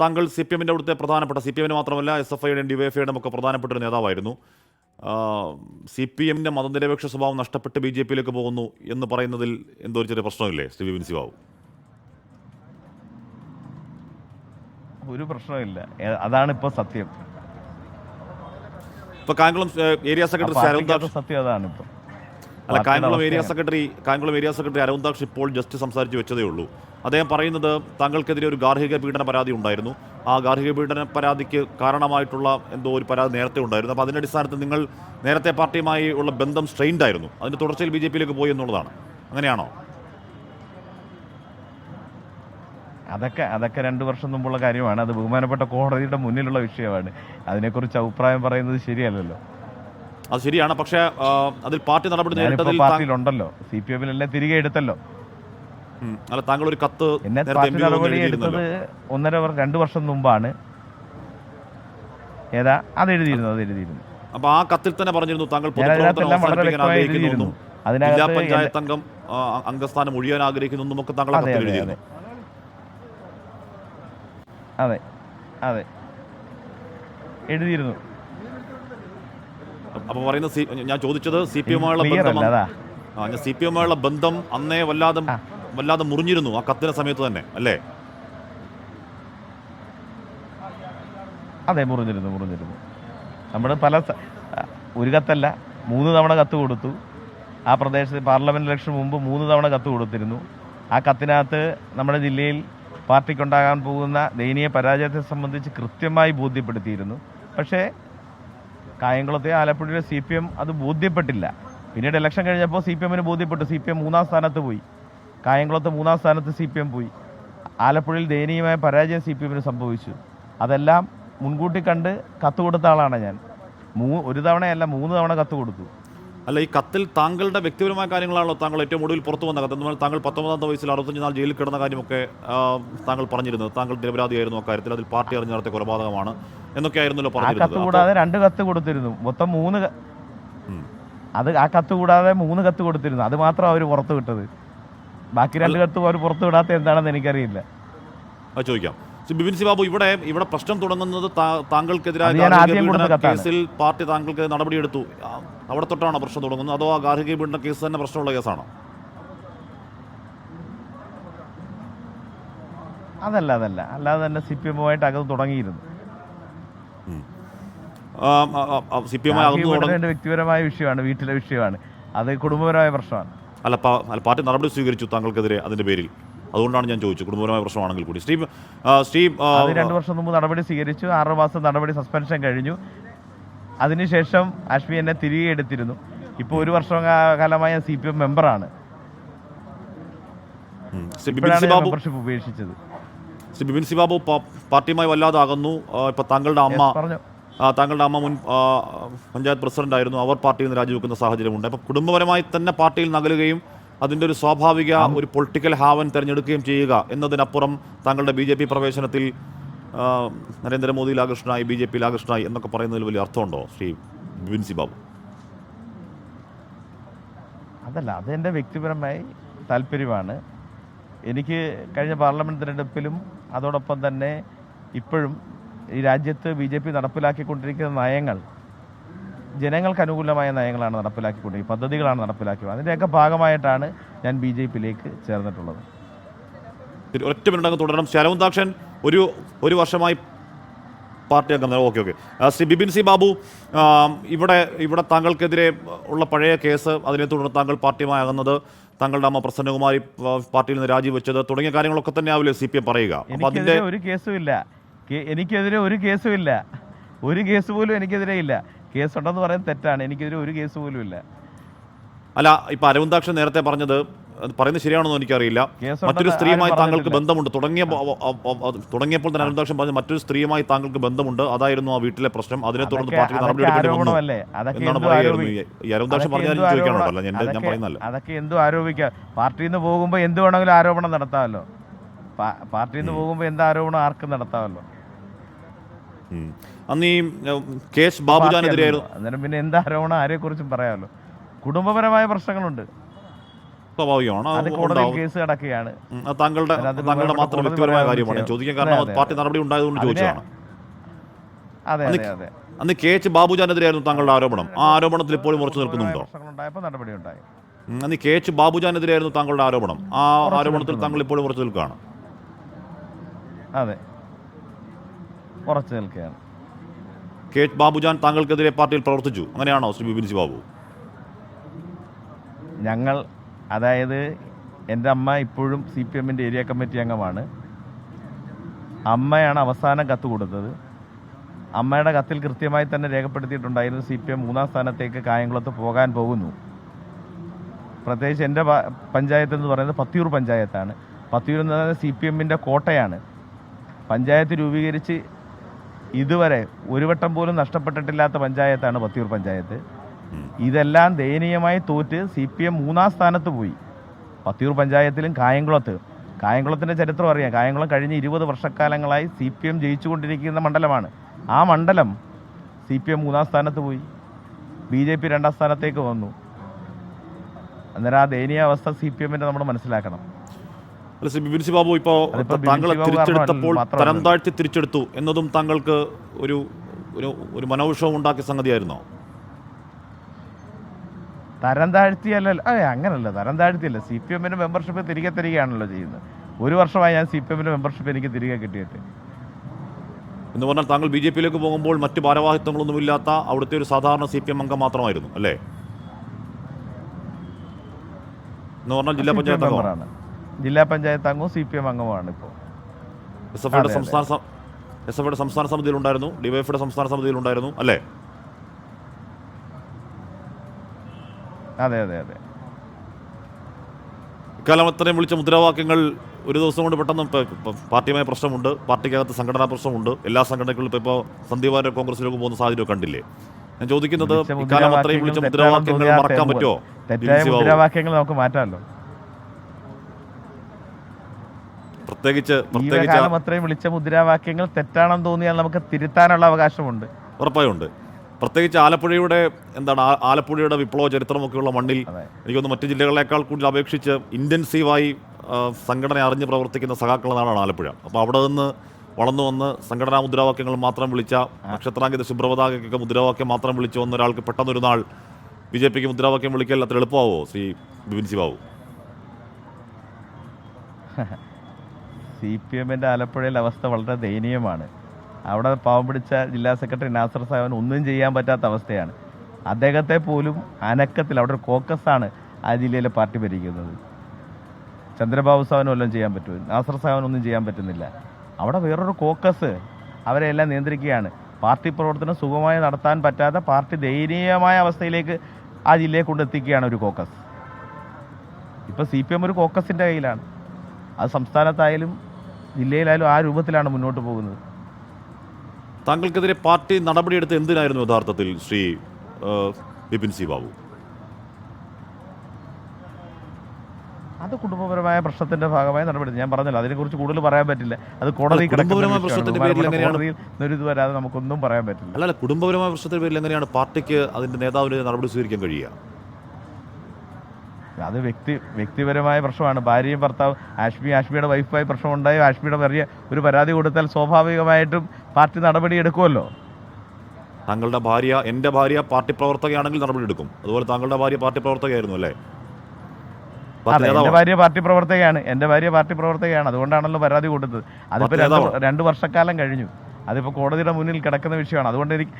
താങ്കൾ C P എമ്മിന്റെ അവിടുത്തെ പ്രധാനപ്പെട്ട സി പി എമ്മിന് മാത്രമല്ല എസ് എഫ് ഐയുടെയും ഡിവൈഎഫ്ഐയുടെയും ഒക്കെ പ്രധാനപ്പെട്ട ഒരു നേതാവായിരുന്നു. സി പി എമ്മിന്റെ മതനിരപേക്ഷ സ്വഭാവം നഷ്ടപ്പെട്ട് ബി ജെ പിയിലേക്ക് പോകുന്നു എന്ന് പറയുന്നതിൽ എന്തോ ഒരു ചെറിയ പ്രശ്നമില്ലേ ശ്രീ വിൻസി സിബാബു ഒരു പ്രശ്നമില്ല. അതാണ് ഇപ്പോൾ സത്യം. ഇപ്പോൾ കായംകുളം ഏരിയ സെക്രട്ടറി അരുൺദാസ് സത്യം അതാണ് ഇപ്പോൾ അല്ല Kayamkulam area secretary Kayamkulam area secretary Arundas ഇപ്പോൾ ജസ്റ്റ് സംസാരിച്ച് വെച്ചതേ ഉള്ളൂ. അദ്ദേഹം പറയുന്നത് താങ്കൾക്കെതിരെ ഒരു ഗാർഹിക പീഡന പരാതി ഉണ്ടായിരുന്നു. ആ ഗാർഹിക പീഡന പരാതിക്ക് കാരണമായിട്ടുള്ള എന്തോ ഒരു പരാതി നേരത്തെ ഉണ്ടായിരുന്നു. അപ്പോൾ അതിന്റെ അടിസ്ഥാനത്തിൽ നിങ്ങൾ നേരത്തെ പാർട്ടിയുമായി ഉള്ള ബന്ധം സ്ട്രെയിൻഡ് ആയിരുന്നു അതിന്റെ തുടർച്ചയിൽ ബി ജെ പിയിലേക്ക് പോയി എന്നുള്ളതാണ്. അങ്ങനെയാണോ? അതൊക്കെ അതൊക്കെ രണ്ട് വർഷം മുമ്പുള്ള കാര്യമാണ്. അത് ബഹുമാനപ്പെട്ട കോടതിയുടെ മുന്നിലുള്ള വിഷയമാണ്. അതിനെക്കുറിച്ച് അഭിപ്രായം പറയുന്നത് ശരിയല്ലല്ലോ. അത് ശരിയാണ്. പക്ഷേ അതിൽ പാർട്ടി നടപടി നേരിട്ടതിൽ പാർട്ടിയിലുണ്ടല്ലോ. സി പി എമ്മിലല്ലേ തിരികെ എടുത്തല്ലോ. അല്ല താങ്കൾ ഒരു കത്ത് എന്നെ നടപടി എടുത്തത് ഒന്നര രണ്ട് വർഷം മുമ്പാണ്. ഏതാ? അത് എഴുതിയിരുന്നു അത് എഴുതിയിരുന്നു. അപ്പോൾ ആ കത്തിൽ തന്നെ പറഞ്ഞിരുന്നു താങ്കൾ ആഗ്രഹിക്കുന്നു ജില്ലാ പഞ്ചായത്ത് അംഗം അംഗസ്ഥാനം ഒഴിയാൻ ആഗ്രഹിക്കുന്നു എന്നൊക്കെ താങ്കൾ കത്തിൽ എഴുതിയിരുന്നു. അതെ അതെ എഴുതിയിരുന്നു. അപ്പൊ പറയുന്ന ഞാൻ ചോദിച്ചത് സി പി എമ്മുള്ള ബന്ധം ഞാൻ സി പി എമ്മുള്ള ബന്ധം അന്നേ വല്ലാതെ. വല്ലാതെ മുറിഞ്ഞിരുന്നു ആ കത്തിന് സമയത്ത് തന്നെ അല്ലേ? അതെ മുറിഞ്ഞിരുന്നു മുറിഞ്ഞിരുന്നു. നമ്മൾ പല ഒരു കത്തല്ല മൂന്ന് തവണ കത്ത് കൊടുത്തു. ആ പ്രദേശത്ത് പാർലമെന്റ് ഇലക്ഷൻ മുമ്പ് മൂന്ന് തവണ കത്ത് കൊടുത്തിരുന്നു. ആ കത്തിനകത്ത് നമ്മുടെ ജില്ലയിൽ പാർട്ടിക്കുണ്ടാകാൻ പോകുന്ന ദയനീയ പരാജയത്തെ സംബന്ധിച്ച് കൃത്യമായി ബോധ്യപ്പെടുത്തിയിരുന്നു. പക്ഷേ കായംകുളത്തെ ആലപ്പുഴയിലെ സി പി എം അത് ബോധ്യപ്പെട്ടില്ല. പിന്നീട് ഇലക്ഷൻ കഴിഞ്ഞപ്പോൾ സി പി എമ്മിന് ബോധ്യപ്പെട്ടു. സി പി എം മൂന്നാം സ്ഥാനത്ത് പോയി. കായംകുളത്ത് മൂന്നാം സ്ഥാനത്ത് സി പി എം പോയി. ആലപ്പുഴയിൽ ദയനീയമായ പരാജയം സി പി എമ്മിന് സംഭവിച്ചു. അതെല്ലാം മുൻകൂട്ടി കണ്ട് കത്ത് കൊടുത്ത ആളാണ് ഞാൻ. മൂ ഒരു തവണയല്ല മൂന്ന് തവണ കത്ത് കൊടുത്തു. അല്ല ഈ കത്തിൽ താങ്കളുടെ വ്യക്തിപരമായ കാര്യങ്ങളാണല്ലോ താങ്കൾ ഏറ്റവും ഒടുവിൽ പുറത്തു വന്ന കത്ത്. എന്നാൽ താങ്കൾ പത്തൊമ്പതാം വയസ്സിൽ അറുപത്തഞ്ച് നാൾ ജയിലിൽ കിടന്ന കാര്യമൊക്കെ താങ്കൾ പറഞ്ഞിരുന്നത്. താങ്കൾ നിരപരാധിയായിരുന്നു അക്കാര്യത്തിൽ. അതിൽ പാർട്ടി അറിഞ്ഞ നടത്തിയ കൊലപാതകമാണ് എന്നൊക്കെയായിരുന്നല്ലോ പറഞ്ഞത് കത്ത് കൂടാതെ രണ്ട് കത്ത് കൊടുത്തിരുന്നു. മൊത്തം മൂന്ന് അത് ആ കത്ത് കൂടാതെ മൂന്ന് കത്ത് കൊടുത്തിരുന്നു. അത് മാത്രം അവർ പുറത്തു വിട്ടത്. ബാക്കി രണ്ട് കത്ത് അവർ പുറത്തു വിടാത്ത എന്താണെന്ന് എനിക്കറിയില്ല. അത് ചോദിക്കാം. ബിപിൻ സി ബാബു ഇവിടെ ഇവിടെ പ്രശ്നം തുടങ്ങുന്നത് താങ്കൾക്കെതിരായ. കേസിൽ പാർട്ടി താങ്കൾക്കെതിരെ നടപടിയെടുത്തു. അവിടെ തൊട്ടാണോ പ്രശ്നം തുടങ്ങുന്നത്? അതോ ആ ഗാർഹിക പീഡന കേസ് തന്നെ പ്രശ്നമുള്ള കേസാണോ? അതല്ല അതല്ല. അല്ലാതെ തന്നെ സി പി എമ്മുമായിട്ട് അകത്ത് തുടങ്ങിയിരുന്നു സി പി എം വ്യക്തിപരമായ വിഷയമാണ് വീട്ടിലെ വിഷയമാണ്. അത് കുടുംബപരമായ പ്രശ്നമാണ്. അല്ല അല്ല, പാർട്ടി നടപടി സ്വീകരിച്ചു താങ്കൾക്കെതിരെ അതിന്റെ പേരിൽ. അതുകൊണ്ടാണ് ഞാൻ ചോദിച്ചത്. കുടുംബപരമായ പ്രശ്നമാണെങ്കിൽ കൂടി. സ്റ്റീവ് സ്റ്റീവ് രണ്ട് വർഷം മുമ്പ് നടപടി സ്വീകരിച്ചു. ആറ് മാസം നടപടി സസ്പെൻഷൻ കഴിഞ്ഞു. അതിനുശേഷം അശ്വി എന്നെ തിരികെ എടുത്തിരുന്നു. ഇപ്പോൾ ഒരു വർഷം കാലമായ സി പി എം മെമ്പറാണ്. മെമ്പർഷിപ്പ് ഉപേക്ഷിച്ചത്. ബിബിൻ സി ബാബു പാർട്ടിയുമായി വല്ലാതെ അകന്നു ഇപ്പൊ താങ്കളുടെ അമ്മ പറഞ്ഞു. താങ്കളുടെ അമ്മ മുൻ പഞ്ചായത്ത് പ്രസിഡന്റ് ആയിരുന്നു അവർ പാർട്ടിയിൽ നിന്ന് രാജിവെക്കുന്ന സാഹചര്യമുണ്ട്. അപ്പോൾ കുടുംബപരമായി തന്നെ പാർട്ടിയിൽ നകലുകയും അതിന്റെ ഒരു സ്വാഭാവിക ഒരു പൊളിറ്റിക്കൽ ഹാവൻ തിരഞ്ഞെടുക്കുകയും ചെയ്യുക എന്നതിനപ്പുറം താങ്കളുടെ ബി ജെ പി പ്രവേശനത്തിൽ നരേന്ദ്രമോദിയിൽ ആകൃഷ്ടനായി ബി ജെ പിയിൽ ആകൃഷ്ടനായി എന്നൊക്കെ പറയുന്നതിൽ വലിയ അർത്ഥമുണ്ടോ ശ്രീ ബിൻസി ബാബു? അതല്ല അതെന്റെ വ്യക്തിപരമായി താല്പര്യമാണ്. എനിക്ക് കഴിഞ്ഞ പാർലമെന്റ് തിരഞ്ഞെടുപ്പിലും അതോടൊപ്പം തന്നെ ഇപ്പോഴും ഈ രാജ്യത്ത് ബി ജെ പി നടപ്പിലാക്കിക്കൊണ്ടിരിക്കുന്ന നയങ്ങൾ ജനങ്ങൾക്ക് അനുകൂലമായ നയങ്ങളാണ് നടപ്പിലാക്കിക്കൊണ്ടിരിക്കുന്നത് പദ്ധതികളാണ് നടപ്പിലാക്കിയത്. അതിന്റെയൊക്കെ ഭാഗമായിട്ടാണ് ഞാൻ ബി ജെ പിയിലേക്ക് ചേർന്നിട്ടുള്ളത്. ഒറ്റ മിനിറ്റ് തുടരണം. ശരവന്താക്ഷൻ ഒരു ഒരു വർഷമായി പാർട്ടി അംഗം. Okay okay. Shri Bipin C Babu ഇവിടെ ഇവിടെ താങ്കൾക്കെതിരെ ഉള്ള പഴയ കേസ് അതിനെ തുടർന്ന് താങ്കൾ പാർട്ടിയുമായി അകന്നത് താങ്കളുടെ അമ്മ പ്രസന്നകുമാരി പാർട്ടിയിൽ നിന്ന് രാജിവെച്ചത് തുടങ്ങിയ കാര്യങ്ങളൊക്കെ തന്നെ ആവില്ലേ സി പി എം പറയുക? അപ്പൊ അതിന്റെ ഒരു കേസും ഇല്ല. എനിക്കെതിരെ ഒരു കേസും ഇല്ല. ഒരു കേസ് പോലും എനിക്കെതിരെ ഇല്ല. കേസ് ഉണ്ടെന്ന് പറയുന്നത് തെറ്റാണ്. എനിക്കെതിരെ ഒരു കേസ് പോലും ഇല്ല. അല്ല ഇപ്പൊ അരവിന്ദാക്ഷൻ നേരത്തെ പറഞ്ഞത് പറയുന്നത് ശരിയാണെന്നോ എനിക്കറിയില്ല. മറ്റൊരു സ്ത്രീയുമായി താങ്കൾക്ക് ബന്ധമുണ്ട്. തുടങ്ങിയ തുടങ്ങിയപ്പോൾ തന്നെ അരവിന്ദാക്ഷൻ പറഞ്ഞു മറ്റൊരു സ്ത്രീയുമായി താങ്കൾക്ക് ബന്ധമുണ്ട്. അതായിരുന്നു ആ വീട്ടിലെ പ്രശ്നം. അതിനെ തുടർന്ന് പാർട്ടി നടപടി വന്നു എന്നാണ് ഈ അരവിന്ദാക്ഷൻ പറഞ്ഞാൽ ഞാൻ അതൊക്കെ- പറയുന്നല്ല അതൊക്കെ എന്തോ ആരോപിക്കാം. പാർട്ടിയിൽ നിന്ന് പോകുമ്പോൾ എന്ത് വേണമെങ്കിലും ആരോപണം നടത്താമല്ലോ. പാർട്ടിയിൽ നിന്ന് പോകുമ്പോൾ എന്ത് ആരോപണം ആർക്കും നടത്താമല്ലോ. അന്ന് ഈ കേസ് ബാബുജാനെതിരെയായിരുന്നു. അന്നേരം പിന്നെ എന്ത് ആരോപണം? ആരെ കുറിച്ചും പറയാമല്ലോ. കുടുംബപരമായ പ്രശ്നങ്ങളുണ്ട്. സ്വാഭാവികമാണ്. കേസ് താങ്കളുടെ താങ്കളുടെ മാത്രം വ്യക്തിപരമായ കാര്യമാണ്. ചോദിക്കാൻ കാരണം പാർട്ടി നടപടി ഉണ്ടായതുകൊണ്ട് അതിനെ- ചോദിച്ചതാണ്. അതെ അതെ അതെ. അന്ന് കെ എച്ച് ബാബുജാനെതിരെയായിരുന്നു താങ്കളുടെ ആരോപണം. ആ ആരോപണത്തിൽ ഇപ്പോഴും ഉറച്ചു നിൽക്കുന്നുണ്ടോ? അന്ന് കെ എച്ച് ബാബുജാനെതിരെയായിരുന്നു താങ്കളുടെ ആരോപണം. ആ ആരോപണത്തിൽ. താങ്കൾ ഇപ്പോഴും ഉറച്ചു നിൽക്കുകയാണ്. അതെ. ഉറച്ചു നിൽക്കുകയാണ്. കെ എച്ച് ബാബുജാൻ താങ്കൾക്കെതിരെ പാർട്ടിയിൽ പ്രവർത്തിച്ചു. അങ്ങനെയാണോ ശ്രീ ബിബിൻസി ബാബു? ഞങ്ങൾ അതായത് എന്റെ അമ്മ ഇപ്പോഴും സി പി എമ്മിന്റെ ഏരിയ കമ്മിറ്റി അംഗമാണ്. അമ്മയാണ് അവസാനം കത്ത് കൊടുത്തത്. അമ്മയുടെ കത്തിൽ കൃത്യമായി തന്നെ രേഖപ്പെടുത്തിയിട്ടുണ്ടായിരുന്നു സി പി എം മൂന്നാം സ്ഥാനത്തേക്ക് കായംകുളത്ത് പോകാൻ പോകുന്നു. പ്രത്യേകിച്ച് എന്റെ പഞ്ചായത്ത് എന്ന് പറയുന്നത് പത്തിയൂർ പഞ്ചായത്താണ്. പത്തിയൂർ എന്ന് പറയുന്നത് സി പി എമ്മിന്റെ കോട്ടയാണ്. പഞ്ചായത്ത് രൂപീകരിച്ച് ഇതുവരെ ഒരു വട്ടം പോലും നഷ്ടപ്പെട്ടിട്ടില്ലാത്ത പഞ്ചായത്താണ് പത്തിയൂർ പഞ്ചായത്ത്. ഇതെല്ലാം ദയനീയമായി തോറ്റ് സി പി എം മൂന്നാം സ്ഥാനത്ത് പോയി. പത്തിയൂർ പഞ്ചായത്തിലും കായംകുളത്ത്. കായംകുളത്തിന്റെ ചരിത്രം അറിയാം. കായംകുളം കഴിഞ്ഞ ഇരുപത് വർഷക്കാലങ്ങളായി സി പി എം ജയിച്ചുകൊണ്ടിരിക്കുന്ന മണ്ഡലമാണ്. ആ മണ്ഡലം സി പി എം മൂന്നാം സ്ഥാനത്ത് പോയി. ബി ജെ പി രണ്ടാം സ്ഥാനത്തേക്ക് വന്നു. അന്നേരം ആ ദയനീയ അവസ്ഥ സി പി എമ്മിന്റെ നമ്മൾ മനസ്സിലാക്കണം. അല്ല ശ്രീ ബിപിൻ സി ബാബു ഇപ്പോൾ താങ്കൾ താങ്കളെ തിരിച്ചെടുത്തപ്പോൾ തരം താഴ്ത്തി തിരിച്ചെടുത്തു എന്നതും താങ്കൾക്ക് ഒരു ഒരു ഒരു മനോവിഷമം ഉണ്ടാക്കിയ സംഗതിയായിരുന്നോ? തരം താഴ്ത്തിയല്ല അതെ അങ്ങനല്ല. തരം താഴ്ത്തിയല്ല സി പി എമ്മിന്റെ മെമ്പർഷിപ്പ് തിരികെ തരികയാണല്ലോ ചെയ്യുന്നത്. ഒരു വർഷമായി ഞാൻ സി പി എമ്മിന്റെ മെമ്പർഷിപ്പ് എനിക്ക് തിരികെ കിട്ടിയിട്ട് എന്ന് പറഞ്ഞാൽ താങ്കൾ ബി ജെ പിയിലേക്ക് പോകുമ്പോൾ മറ്റ് ഭാരവാഹിത്വങ്ങളൊന്നുമില്ലാത്ത അവിടുത്തെ ഒരു സാധാരണ സി പി എം അംഗം മാത്രമായിരുന്നു അല്ലേ? എന്ന് പറഞ്ഞാൽ ജില്ലാ പഞ്ചായത്ത് അംഗമാണ് ജില്ലാ പഞ്ചായത്ത് അംഗവും സി പി എം അംഗവുമാണ് ഇപ്പോൾ. എസ് എഫ് ഐയുടെ സംസ്ഥാന സമിതിയിൽ എസ് എഫ് ഐയുടെ സംസ്ഥാന സമിതിയിലുണ്ടായിരുന്നു ഡിവൈഎഫ്ഐയുടെ സംസ്ഥാന സമിതിയിലുണ്ടായിരുന്നു അല്ലേ? അതെ അതെ അതെ. ഇക്കാലം അത്രയും വിളിച്ച മുദ്രാവാക്യങ്ങൾ ഒരു ദിവസം കൊണ്ട് പെട്ടെന്ന് പാർട്ടിയുമായ പ്രശ്നമുണ്ട് പാർട്ടിക്കകത്ത് സംഘടനാ പ്രശ്നമുണ്ട്. എല്ലാ സംഘടനകളും ഇപ്പോൾ ഇപ്പോൾ സന്ദീപ് വാര്യർ കോൺഗ്രസിലേക്ക് പോകുന്ന സാഹചര്യം കണ്ടില്ലേ? ഞാൻ ചോദിക്കുന്നത് ഇക്കാലം അത്രയും വിളിച്ച മുദ്രാവാക്യങ്ങൾ മറക്കാൻ പറ്റുമോ? തെറ്റായ? മുദ്രാവാക്യങ്ങൾ നമുക്ക് മാറ്റാമല്ലോ. പ്രത്യേകിച്ച് പ്രത്യേകിച്ച് അത്രയും വിളിച്ച മുദ്രാവാക്യങ്ങൾ തെറ്റാണെന്ന് തോന്നിയാൽ നമുക്ക് തിരുത്താനുള്ള അവകാശമുണ്ട്. ഉറപ്പായുണ്ട് പ്രത്യേകിച്ച് ആലപ്പുഴയുടെ എന്താണ് ആലപ്പുഴയുടെ വിപ്ലവ ചരിത്രമൊക്കെയുള്ള മണ്ണിൽ. എനിക്കൊന്ന് മറ്റു ജില്ലകളെക്കാൾ കൂടുതൽ അപേക്ഷിച്ച് ഇന്റൻസീവായി സംഘടന അറിഞ്ഞ് പ്രവർത്തിക്കുന്ന സഖാക്കളുടെ നാടാണ് ആലപ്പുഴ. അപ്പോൾ അവിടെ നിന്ന് വളർന്നു വന്ന് സംഘടനാ മുദ്രാവാക്യങ്ങൾ മാത്രം വിളിച്ച നക്ഷത്രാങ്കിത ശുഭ്രപതാകൊക്കെ മുദ്രാവാക്യം മാത്രം വിളിച്ചു വന്ന ഒരാൾക്ക് പെട്ടെന്നൊരു നാൾ ബി ജെ പിക്ക് മുദ്രാവാക്യം വിളിക്കൽ അത്ര എളുപ്പമാവോ Shri Bipin C Babu? C P എമ്മിന്റെ ആലപ്പുഴയിലെ അവസ്ഥ വളരെ ദയനീയമാണ്. അവിടെ പാവം പിടിച്ച ജില്ലാ സെക്രട്ടറി നാസർ സാഹിബിന് ഒന്നും ചെയ്യാൻ പറ്റാത്ത അവസ്ഥയാണ്. അദ്ദേഹത്തെ പോലും അനക്കത്തിൽ അവിടെ ഒരു കോക്കസാണ് ആ ജില്ലയിലെ പാർട്ടി ഭരിക്കുന്നത്. ചന്ദ്രബാബു സാഹിബിന് വല്ലതും ചെയ്യാൻ പറ്റുമോ? നാസർ സാഹിബിന് ഒന്നും ചെയ്യാൻ പറ്റുന്നില്ല. അവിടെ വേറൊരു കോക്കസ് അവരെ എല്ലാം നിയന്ത്രിക്കുകയാണ്. പാർട്ടി പ്രവർത്തനം സുഗമമായി നടത്താൻ പറ്റാത്ത പാർട്ടി ദയനീയമായ അവസ്ഥയിലേക്ക് ആ ജില്ലയെ കൊണ്ടെത്തിക്കുകയാണ് ഒരു കോക്കസ്. ഇപ്പോൾ സി പി എം ഒരു കോക്കസിന്റെ കയ്യിലാണ്. അത് സംസ്ഥാനത്തായാലും ജില്ലയിലായാലും ആ രൂപത്തിലാണ് മുന്നോട്ട് പോകുന്നത്. താങ്കൾക്കെതിരെ പാർട്ടി നടപടിയെടുത്ത് എന്തിനായിരുന്നു യഥാർത്ഥത്തിൽ ശ്രീ വിപിൻ ബിപിൻ സി ബാബു? അത് കുടുംബപരമായ പ്രശ്നത്തിന്റെ ഭാഗമായി നടപടി. ഞാൻ പറഞ്ഞല്ലോ അതിനെക്കുറിച്ച് കൂടുതൽ പറയാൻ പറ്റില്ല. അത് കോടതി നിന്നൊരിത് വരാതെ നമുക്കൊന്നും പറയാൻ പറ്റില്ല. അല്ല കുടുംബപരമായ പ്രശ്നത്തിന്റെ പേരിൽ എങ്ങനെയാണ് പാർട്ടിക്ക് അതിന്റെ നേതാവിന് നടപടി സ്വീകരിക്കാൻ കഴിയുക? അത് വ്യക്തി വ്യക്തിപരമായ പ്രശ്നമാണ്. ഭാര്യയും ഭർത്താവ് ആഷ്മി ആഷ്മിയുടെ വൈഫായി പ്രശ്നമുണ്ടായി. ആഷ്മിയുടെ വലിയ ഒരു പരാതി കൊടുത്താൽ സ്വാഭാവികമായിട്ടും പാർട്ടി നടപടി എടുക്കുമല്ലോ. താങ്കളുടെ ഭാര്യ എന്റെ ഭാര്യ പാർട്ടി പ്രവർത്തകയാണെങ്കിൽ നടപടിയെടുക്കും അതുപോലെ താങ്കളുടെ ഭാര്യ പാർട്ടി പ്രവർത്തകയായിരുന്നു അല്ലേ? എന്റെ ഭാര്യ പാർട്ടി പ്രവർത്തകയാണ്. എന്റെ ഭാര്യ പാർട്ടി പ്രവർത്തകയാണ്. അതുകൊണ്ടാണല്ലോ പരാതി കൊടുത്തത്. അതിപ്പോൾ രണ്ട് വർഷക്കാലം കഴിഞ്ഞു. അതിപ്പോൾ കോടതിയുടെ മുന്നിൽ കിടക്കുന്ന വിഷയമാണ്. അതുകൊണ്ട് എനിക്ക്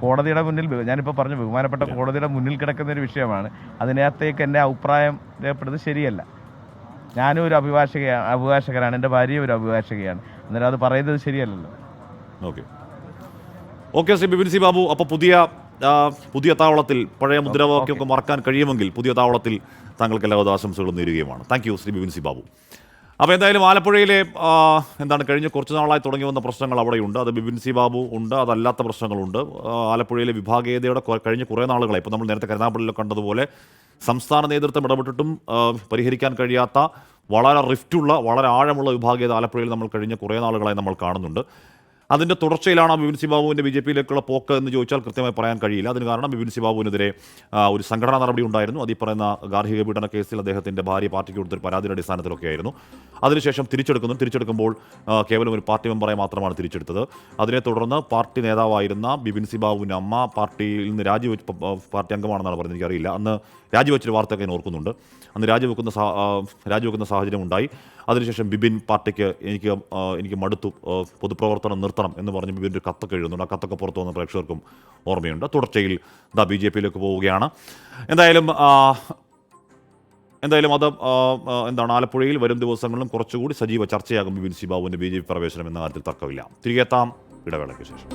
കോടതിയുടെ മുന്നിൽ ഞാനിപ്പോൾ പറഞ്ഞു ബഹുമാനപ്പെട്ട കോടതിയുടെ മുന്നിൽ കിടക്കുന്ന ഒരു വിഷയമാണ്. അതിനകത്തേക്ക് എന്റെ അഭിപ്രായം രേഖപ്പെടുന്നത് ശരിയല്ല. ഞാനും ഒരു അഭിഭാഷകയാണ് അഭിഭാഷകനാണ് എന്റെ ഭാര്യയും ഒരു അഭിഭാഷകയാണ്. അന്നേരം അത് പറയുന്നത് ശരിയല്ലല്ലോ. Okay. Okay Shri Bipin C Babu അപ്പോൾ പുതിയ പുതിയ താവളത്തിൽ പഴയ മുദ്രാവാക്യമൊക്കെ മറക്കാൻ കഴിയുമെങ്കിൽ പുതിയ താവളത്തിൽ താങ്കൾക്ക് എല്ലാവിധ ആശംസകളും നേരുകയുമാണ്. Thank you Shri Bipin C Babu. അപ്പോൾ എന്തായാലും ആലപ്പുഴയിലെ എന്താണ് കഴിഞ്ഞ കുറച്ച് നാളായി തുടങ്ങി വന്ന പ്രശ്നങ്ങൾ അവിടെയുണ്ട്. അത് ബിബിൻ സി ബാബു ഉണ്ട് അതല്ലാത്ത പ്രശ്നങ്ങളുണ്ട്. ആലപ്പുഴയിലെ വിഭാഗീയതയുടെ കഴിഞ്ഞ കുറേ നാളുകളായി ഇപ്പോൾ നമ്മൾ നേരത്തെ കരുനാപ്പള്ളിയിൽ കണ്ടതുപോലെ സംസ്ഥാന നേതൃത്വം ഇടപെട്ടിട്ടും പരിഹരിക്കാൻ കഴിയാത്ത വളരെ റിഫ്റ്റുള്ള വളരെ ആഴമുള്ള വിഭാഗീയത ആലപ്പുഴയിൽ നമ്മൾ കഴിഞ്ഞ കുറേ നാളുകളായി നമ്മൾ കാണുന്നുണ്ട്. അതിന്റെ തുടർച്ചയിലാണ് ബിപിൻ സി ബാബുവിന്റെ ബി ജെ പിയിലേക്കുള്ള പോക്ക് എന്ന് ചോദിച്ചാൽ കൃത്യമായി പറയാൻ കഴിയില്ല. അതിന് കാരണം ബിപിൻ സി ബാബുവിനെതിരെ ഒരു സംഘടനാ നടപടി ഉണ്ടായിരുന്നു. അതീ പറയുന്ന ഗാർഹിക പീഡന കേസിൽ അദ്ദേഹത്തിന്റെ ഭാര്യ പാർട്ടിക്ക് കൊടുത്തൊരു പരാതിയുടെ അടിസ്ഥാനത്തിലൊക്കെ ആയിരുന്നു അതിനുശേഷം തിരിച്ചെടുക്കുന്നു. തിരിച്ചെടുക്കുമ്പോൾ കേവലം ഒരു പാർട്ടി മെമ്പറെ മാത്രമാണ് തിരിച്ചെടുത്തത്. അതിനെ തുടർന്ന് പാർട്ടി നേതാവായിരുന്ന ബിപിൻ സി ബാബുവിന്റെ അമ്മ പാർട്ടിയിൽ നിന്ന് രാജിവെച്ച് പാർട്ടി അംഗമാണെന്നാണ് പറഞ്ഞത് എനിക്കറിയില്ല. അന്ന് രാജിവെച്ചൊരു വാർത്തയൊക്കെ ഞാൻ ഓർക്കുന്നുണ്ട്. അന്ന് രാജിവെക്കുന്ന രാജിവെക്കുന്ന സാഹചര്യം ഉണ്ടായി അതിനുശേഷം ബിപിൻ പാർട്ടിക്ക് എനിക്ക് എനിക്ക് മടുത്തു. പൊതുപ്രവർത്തനം നിർത്തണം എന്ന് പറഞ്ഞ് ഒരു കത്തൊക്കെ എഴുതുന്നുണ്ട് ആ കത്തൊക്കെ പുറത്തു വന്ന പ്രേക്ഷകർക്കും ഓർമ്മയുണ്ട്. തുടർച്ചയിൽ ദാ ബി ജെ പിയിലേക്ക് പോവുകയാണ്. എന്തായാലും എന്തായാലും അത് എന്താണ് ആലപ്പുഴയിൽ വരും ദിവസങ്ങളിലും കുറച്ചുകൂടി സജീവ ചർച്ചയാകും ബിബിൻ സി ബാബുവിന്റെ ബി ജെ പി പ്രവേശനം എന്ന കാര്യത്തിൽ തർക്കമില്ല. തിരികെ എത്താം ഇടവേളയ്ക്ക് ശേഷം.